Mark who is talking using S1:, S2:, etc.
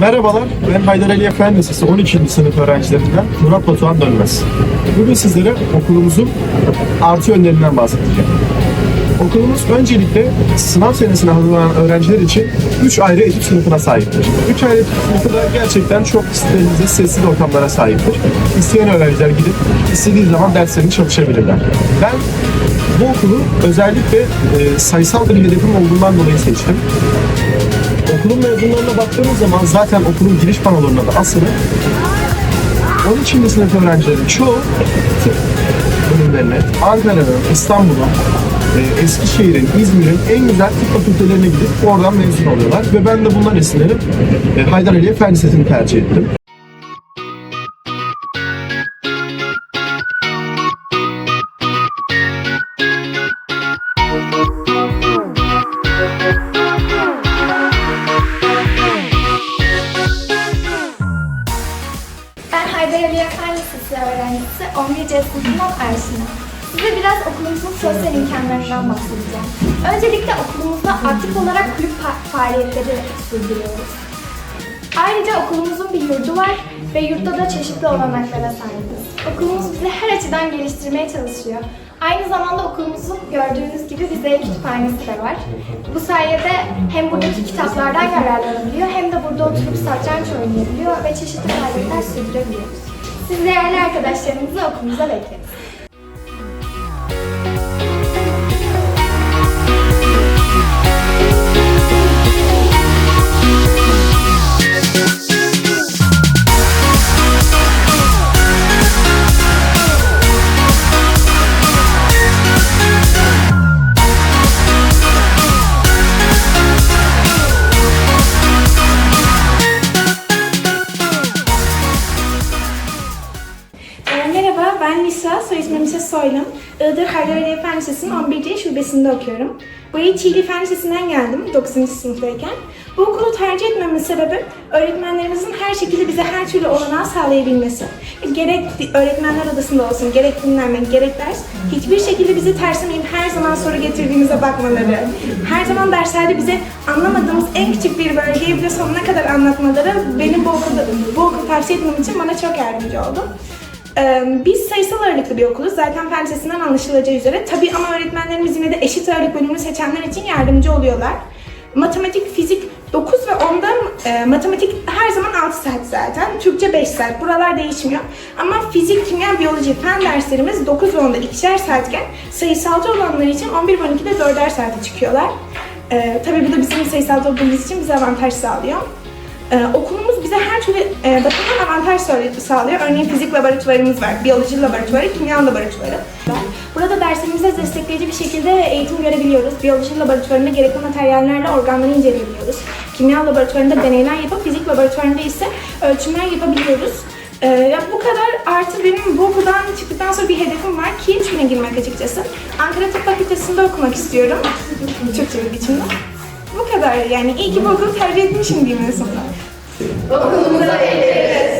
S1: Merhabalar, ben Haydar Ali Fen Lisesi 12. sınıf öğrencilerinden Murat Batuhan Dönmez. Bugün sizlere okulumuzun artı yönlerinden bahsedeceğim. Okulumuz öncelikle sınav senesine hazırlanan öğrenciler için 3 ayrı etüt sınıfına sahiptir. 3 ayrı etüt sınıfı da gerçekten çok sterilize, sessiz ortamlara sahiptir. İsteyen öğrenciler gidip istediği zaman derslerini çalışabilirler. Ben bu okulu özellikle e, sayısal bir hedefim olduğundan dolayı seçtim. Okulun mezunlarına baktığımız zaman zaten okulun giriş panolarında da asılı 12. sınıf öğrencilerin çoğu tıp bölümlerine Ankara'nın, İstanbul'un, e, Eskişehir'in, İzmir'in en güzel tıp fakültelerine gidip oradan mezun oluyorlar. Ve ben de bundan esinlenip e, Haydar Aliye Fen Lisesi'ni tercih ettim.
S2: Haydar Ali Fen Lisesi öğrencisi 11. sınıfından Erşin'im. Size biraz okulumuzun sosyal imkanlarından bahsedeceğim. Öncelikle okulumuzda aktif olarak kulüp fa- faaliyetleri sürdürüyoruz. Ayrıca okulumuzun bir yurdu var ve yurtta da çeşitli olanaklara sahibiz. Okulumuz bizi her açıdan geliştirmeye çalışıyor. Aynı zamanda okulumuzun gördüğünüz gibi bize kütüphanesi de var. Bu sayede hem buradaki kitaplardan yararlanabiliyor hem de burada oturup satranç oynayabiliyor ve çeşitli faaliyetler sürdürebiliyoruz. Siz değerli arkadaşlarınızı okulumuza bekleriz.
S3: Soy ismim ise Soylan. Iğdır Haydar Ali Fen Lisesi'nin 11. şubesinde okuyorum. Buraya Çiğli Fen Lisesi'nden geldim 9. sınıftayken. Bu okulu tercih etmemin sebebi öğretmenlerimizin her şekilde bize her türlü olanağı sağlayabilmesi. Gerek öğretmenler odasında olsun, gerek dinlenme, gerek ders, hiçbir şekilde bizi tersemeyip her zaman soru getirdiğimize bakmaları, her zaman derslerde bize anlamadığımız en küçük bir bölgeyi bile sonuna kadar anlatmaları benim bu okulda, bu okulu tavsiye etmem için bana çok yardımcı oldu. Biz sayısal ağırlıklı bir okuluz. Zaten fen lisesinden anlaşılacağı üzere. Tabii ama öğretmenlerimiz yine de eşit ağırlık bölümünü seçenler için yardımcı oluyorlar. Matematik, fizik 9 ve 10'da e, matematik her zaman 6 saat zaten. Türkçe 5 saat. Buralar değişmiyor. Ama fizik, kimya, biyoloji, fen derslerimiz 9 ve 10'da ikişer saatken sayısalcı olanlar için 11 ve 12'de 4'er saate çıkıyorlar. Ee, tabii bu da bizim sayısalcı olduğumuz için bize avantaj sağlıyor. Ee, okulumuz bize her türlü e, bakımdan avantaj sağ- sağlıyor. Örneğin fizik laboratuvarımız var, biyoloji laboratuvarı, kimya laboratuvarı var. Burada derslerimize destekleyici bir şekilde eğitim görebiliyoruz. Biyoloji laboratuvarında gerekli materyallerle organları inceleyebiliyoruz. Kimya laboratuvarında deneyler yapıp fizik laboratuvarında ise ölçümler yapabiliyoruz. Ee, bu kadar artı benim bu okuldan çıktıktan sonra bir hedefim var ki içine girmek açıkçası. Ankara Tıp Fakültesi'nde okumak istiyorum. Türkçe bir biçimde. Bu kadar yani iyi ki bu okulu tercih etmişim diyeyim en sonunda.
S2: Okulumuza bekleriz.